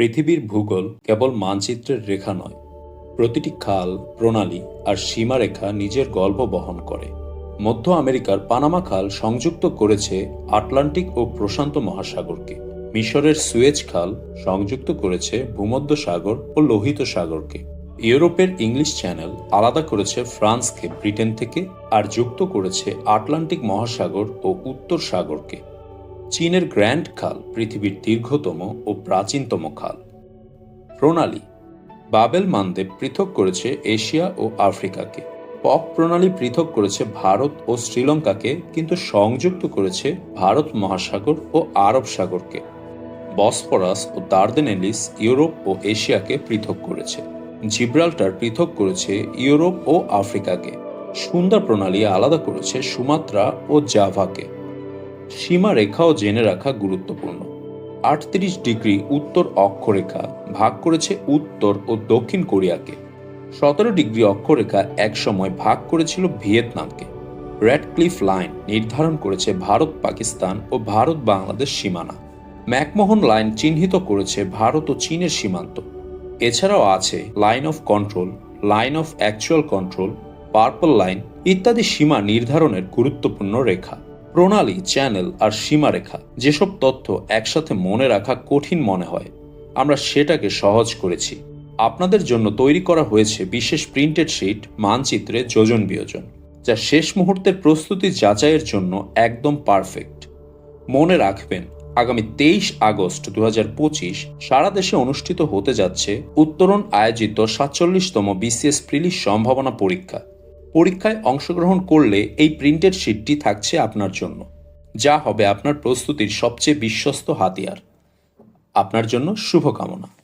পৃথিবীর ভূগোল কেবল মানচিত্রের রেখা নয়, প্রতিটি খাল, প্রণালী আর সীমারেখা নিজের গল্প বহন করে। মধ্য আমেরিকার পানামা খাল সংযুক্ত করেছে আটলান্টিক ও প্রশান্ত মহাসাগরকে। মিশরের সুয়েজ খাল সংযুক্ত করেছে ভূমধ্য সাগর ও লোহিত সাগরকে। ইউরোপের ইংলিশ চ্যানেল আলাদা করেছে ফ্রান্সকে, ব্রিটেন থেকে, আর যুক্ত করেছে আটলান্টিক মহাসাগর ও উত্তর সাগরকে। চীনের গ্র্যান্ড খাল পৃথিবীর দীর্ঘতম ও প্রাচীনতম খাল। প্রণালী, বাবেল মানদেব পৃথক করেছে এশিয়া ও আফ্রিকাকে। পপ প্রণালী পৃথক করেছে ভারত ও শ্রীলঙ্কাকে, কিন্তু সংযুক্ত করেছে ভারত মহাসাগর ও আরব সাগরকে। বসফরাস ও দার্দেনেলিস ইউরোপ ও এশিয়াকে পৃথক করেছে। জিব্রাল্টার পৃথক করেছে ইউরোপ ও আফ্রিকাকে। সুন্দর প্রণালী আলাদা করেছে সুমাত্রা ও জাভাকে। সীমা রেখাও জেনে রাখা গুরুত্বপূর্ণ। আটত্রিশ ডিগ্রি উত্তর অক্ষরেখা ভাগ করেছে উত্তর ও দক্ষিণ কোরিয়াকে। সতেরো ডিগ্রি অক্ষরেখা একসময় ভাগ করেছিল ভিয়েতনামকে। রেড ক্লিফ লাইন নির্ধারণ করেছে ভারত, পাকিস্তান ও ভারত, বাংলাদেশ সীমানা। ম্যাকমোহন লাইন চিহ্নিত করেছে ভারত ও চীনের সীমান্ত। এছাড়াও আছে line of control, line of actual control, purple line ইত্যাদি সীমা নির্ধারণের গুরুত্বপূর্ণ রেখা। প্রণালী, চ্যানেল আর সীমারেখা, যেসব তথ্য একসাথে মনে রাখা কঠিন মনে হয়, আমরা সেটাকে সহজ করেছি। আপনাদের জন্য তৈরি করা হয়েছে বিশেষ প্রিন্টেড শিট, মানচিত্রে যোজন বিয়োজন, যা শেষ মুহূর্তের প্রস্তুতি যাচাইয়ের জন্য একদম পারফেক্ট। মনে রাখবেন, আগামী তেইশ আগস্ট দু সারা দেশে অনুষ্ঠিত হতে যাচ্ছে উত্তরণ আয়োজিত সাতচল্লিশতম বিসিএস প্রিলিশ সম্ভাবনা পরীক্ষা। পরীক্ষায় অংশগ্রহণ করলে এই প্রিন্টেড শিটটি থাকছে আপনার জন্য। যা হবে আপনার প্রস্তুতির সবচেয়ে বিশ্বস্ত হাতিয়ার। আপনার জন্য শুভকামনা।